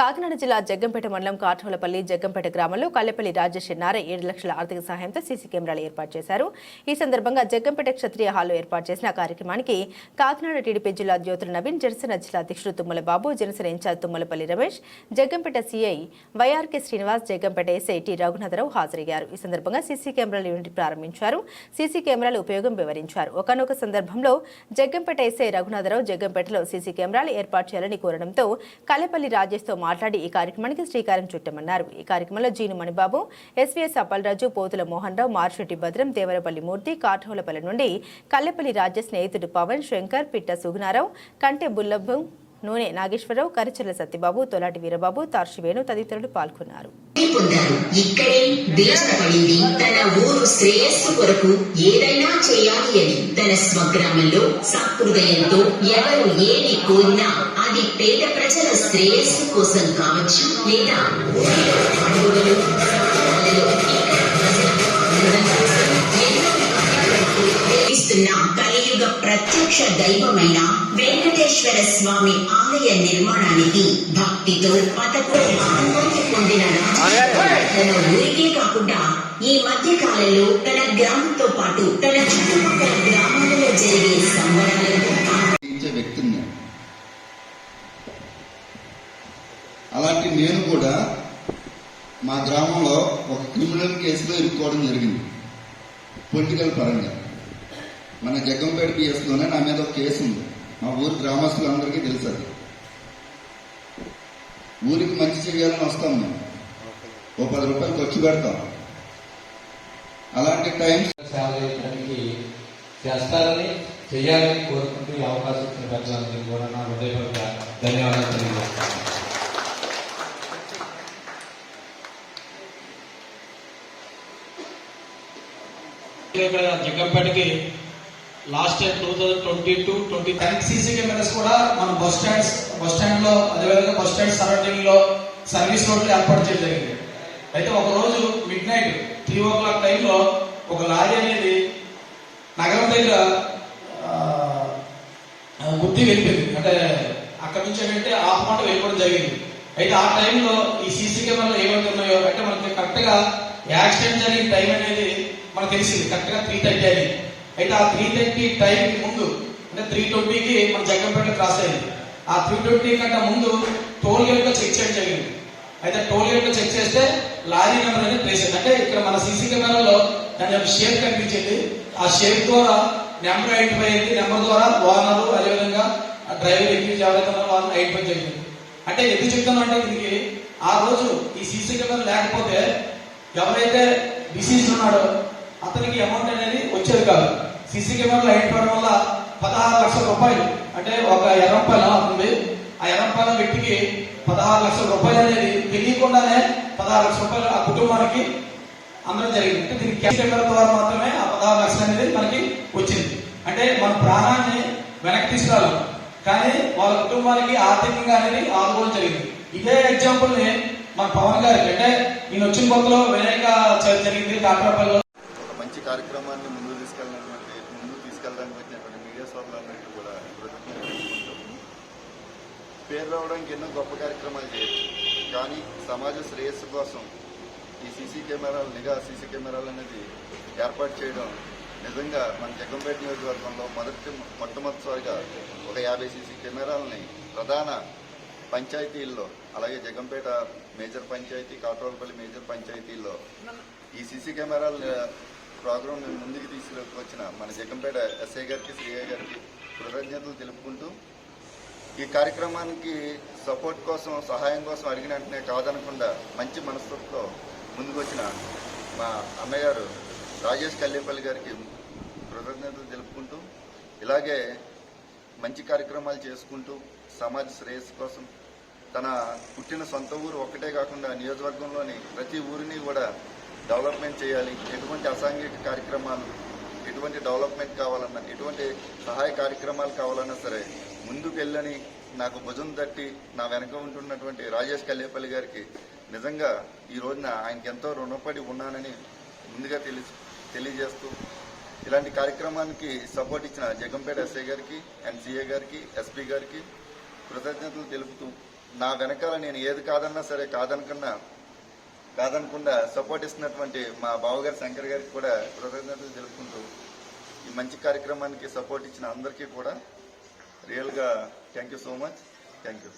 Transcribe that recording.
కాకినాడ జిల్లా జగ్గంపేట మండలం కాఠోలపల్లి జగ్గంపేట గ్రామంలో కల్లెపల్లి రాజేష్ నారే ఏడు లక్షల ఆర్థిక సహాయంతో సీసీ కెమెరాలు ఏర్పాటు చేశారు. ఈ సందర్భంగా జగ్గంపేట క్షత్రియ హాల్లో ఏర్పాటు చేసిన కార్యక్రమానికి కాకినాడ టీడీపీ జిల్లా జ్యోతుల నవీన్ జనసేన జిల్లా అధ్యక్షుడు Tummala Babu Janasena incharge Tummalapalli Ramesh Jaggampeta CI YRK Srinivas Jaggampeta SI T Raghunatharao హాజరయ్యారు. ఈ సందర్భంగా సీసీ కెమెరాల యూనిట్ ప్రారంభించారు. సీసీ కెమెరాల ఉపయోగం వివరించారు. ఒకనొక సందర్భంలో జగ్గంపేట ఎస్ఐ రఘునాథరావు జగ్గంపేటలో సీసీ కెమెరాలు ఏర్పాటు చేయాలని కోరడంతో కల్లెపల్లి రాజేష్తో మాట్లాడి ఈ కార్యక్రమానికి శ్రీకారం చుట్టామన్నారు. ఈ కార్యక్రమంలో జీను మణిబాబు ఎస్వీఎస్ అప్పలరాజు పోతుల మోహన్ రావు మార్షెట్టి భద్రం దేవరపల్లి మూర్తి కాఠోలపల్లి నుండి కల్లెపల్లి రాజ్య స్నేహితుడు పవన్ శంకర్ పిట్ట సుగుణారావు కంటే బుల్లభం నూనె నాగేశ్వరరావు కరిచెల్ల సత్యబాబు తొలాటి వీరబాబు తార్షివేణు తదితరులు పాల్గొన్నారు. పొందారు ఇక్కడే దేశపడింది తన ఊరు శ్రేయస్సు కొరకు ఏదైనా చేయాలి అని తన స్వగ్రామంలో సహృదయంతో ఎవరు ఏది కోరినా అది పేద ప్రజల శ్రేయస్సు కోసం కావచ్చు లేదా? సంబరాలలో కలియుగ ప్రత్యక్ష దైవమైన వెంకటేశ్వర స్వామి ఆలయ నిర్మాణానికి భక్తితో మతతో ఆనందాన్ని పొందిన రాజు ఊరికే కాకుండా ఈ మధ్య కాలంలో తన గ్రామంతో పాటు తన చుట్టుపక్కల గ్రామాలలో జరిగే సంబరాలను వ్యక్తిని అలాంటి నేను కూడా మా గ్రామంలో ఒక క్రిమినల్ కేసులో ఇరుక్కోవడం జరిగింది. పొలిటికల్ పరంగా. మన జగ్గంపేట పిఎస్లోనే నా మీద ఒక కేసు ఉంది. మా ఊరు గ్రామస్తులందరికీ తెలుసు అది. ఊరికి మంచి చేయాలని వస్తాం మేము. ఓ పది రూపాయలు ఖర్చు పెడతాం. అలాంటి టైం చేస్తారని చేయాలని కోరుకుంటూ ఈ అవకాశం ఇచ్చిన కూడా నా హృదయపూర్వక ధన్యవాదాలు తెలియజేస్తాను ఇక్కడ జగ్గంపేటకి last year two thousand twenty two twenty దానికి సీసీ కెమెరాస్ కూడా మన బస్ స్టాండ్స్ బస్ స్టాండ్లో అదేవిధంగా బస్ స్టాండ్ సరౌండింగ్లో సర్వీస్ రోడ్లు ఏర్పాటు చేయడం జరిగింది. అయితే ఒక రోజు midnight three o'clock టైంలో ఒక లారీ అనేది నగరం దగ్గర గుర్తి వెళ్ళిపోయింది. అంటే అక్కడ నుంచి ఏంటంటే ఆపమంట వెళ్ళిపోవడం జరిగింది. అయితే ఆ టైంలో ఈ సీసీ కెమెరాలు ఏమైతే ఉన్నాయో అంటే మనకి కరెక్ట్గా యాక్సిడెంట్ జరిగిన టైం అనేది మనకు తెలిసింది. కరెక్ట్గా త్రీ థర్టీ అని అయితే ఆ త్రీ థర్టీ టైంకి ముందు అంటే త్రీ ట్వంటీకి మన జగ్గంపేట క్రాస్ అయింది. ఆ త్రీ ట్వంటీ కంటే ముందు టోల్ గేట్లో చెక్ చేయడం జరిగింది. అయితే టోల్ గేట్లో చెక్ చేస్తే లారీ నెంబర్ అనేది ట్రేస్ అయింది. అంటే ఇక్కడ మన సీసీ కెమెరాలో దాని యొక్క షేప్ కనిపించింది. ఆ షేప్ ద్వారా నెంబర్ ఐడెంటిఫై అయింది. నెంబర్ ద్వారా ఓనర్ అదేవిధంగా ఆ డ్రైవర్ ఎక్కి ఎవరైతే వాళ్ళని ఐడెంటిఫై జరిగింది. అంటే ఎందుకు చెప్తాను అంటే దీనికి ఆ రోజు ఈ సీసీ కెమెరా లేకపోతే ఎవరైతే డిసీజ్ ఉన్నాడో అతనికి అమౌంట్ అనేది వచ్చేది కాదు. సీసీ కెమెరాలు ఐడెంటిఫై వల్ల పదహారు లక్షల రూపాయలు అంటే ఒక ఎర్రంపాయలు ఉంది. ఆ ఎర్రంపాలెం వ్యక్తికి పదహారు లక్షల రూపాయలు అనేది తెలియకుండానే పదహారు లక్షల రూపాయలు ఆ కుటుంబానికి అందడం జరిగింది. అంటే దీనికి క్యాష్ కెమెరా ద్వారా మాత్రమే ఆ పదహారు లక్షలు అనేది మనకి వచ్చింది. అంటే మన ప్రాణాన్ని వెనక్కి తీసుకురాలి కానీ వాళ్ళ కుటుంబానికి ఆర్థికంగా అనేది ఆదుకోవడం జరిగింది. ఇదే ఎగ్జాంపుల్ని మన పవన్ గారికి అంటే ఈయన వచ్చిన కొత్తలో వినాయక చవితి జరిగింది కాట్రాపల్లిలో ఒక మంచి కార్యక్రమాన్ని ముందుకు తీసుకెళ్ళినటువంటి ముందుకు తీసుకెళ్ళడానికి వచ్చినటువంటి మీడియా సోదరులందరికీ కూడా కృతజ్ఞతలు తెలుపుకుంటూ పేరు రావడానికి ఎన్నో గొప్ప కార్యక్రమాలు చేయొచ్చు. కానీ సమాజ శ్రేయస్సు కోసం ఈ సీసీ కెమెరాలు నిఘా సీసీ కెమెరాలు అనేది ఏర్పాటు చేయడం నిజంగా మన జగ్గంపేట నియోజకవర్గంలో మొదటి మొట్టమొదటిసారిగా ఒక యాభై సీసీ కెమెరాలని ప్రధాన పంచాయతీల్లో అలాగే జగ్గంపేట మేజర్ పంచాయతీ కాట్రోల్పల్లి మేజర్ పంచాయతీల్లో ఈ సీసీ కెమెరాల ప్రోగ్రామ్ ముందుకు తీసుకొచ్చిన మన జగ్గంపేట ఎస్ఐ గారికి శ్రీఐ గారికి కృతజ్ఞతలు తెలుపుకుంటూ ఈ కార్యక్రమానికి సపోర్ట్ కోసం సహాయం కోసం అడిగిన వెంటనే కాదనకుండా మంచి మనస్తత్వంతో ముందుకొచ్చిన మా అన్నగారు రాజేష్ కల్లేపల్లి గారికి కృతజ్ఞతలు తెలుపుకుంటూ ఇలాగే మంచి కార్యక్రమాలు చేసుకుంటూ సమాజ శ్రేయస్సు కోసం తన పుట్టిన సొంత ఊరు ఒక్కటే కాకుండా నియోజకవర్గంలోని ప్రతి ఊరిని కూడా డెవలప్మెంట్ చేయాలి. ఎటువంటి అసాంఘిక కార్యక్రమాలు ఎటువంటి డెవలప్మెంట్ కావాలన్నా ఎటువంటి సహాయ కార్యక్రమాలు కావాలన్నా సరే ముందుకెళ్ళని నాకు భుజం తట్టి నా వెనక ఉంటున్నటువంటి రాజేష్ కల్లేపల్లి గారికి నిజంగా ఈ రోజున ఆయనకి ఎంతో రుణపడి ఉన్నానని ముందుగా తెలి తెలియజేస్తూ ఇలాంటి కార్యక్రమానికి సపోర్ట్ ఇచ్చిన జగంపేట ఎస్ఐ గారికి ఎన్సీఏ గారికి ఎస్పీ గారికి కృతజ్ఞతలు తెలుపుతూ నా వెనకాల నేను ఏది కాదన్నా సరే కాదనుకున్నా కాదనకుండా సపోర్ట్ ఇస్తున్నటువంటి మా బావగారు శంకర్ గారికి కూడా కృతజ్ఞతలు తెలుపుకుంటూ ఈ మంచి కార్యక్రమానికి సపోర్ట్ ఇచ్చిన అందరికీ కూడా రియల్గా thank you so much thank you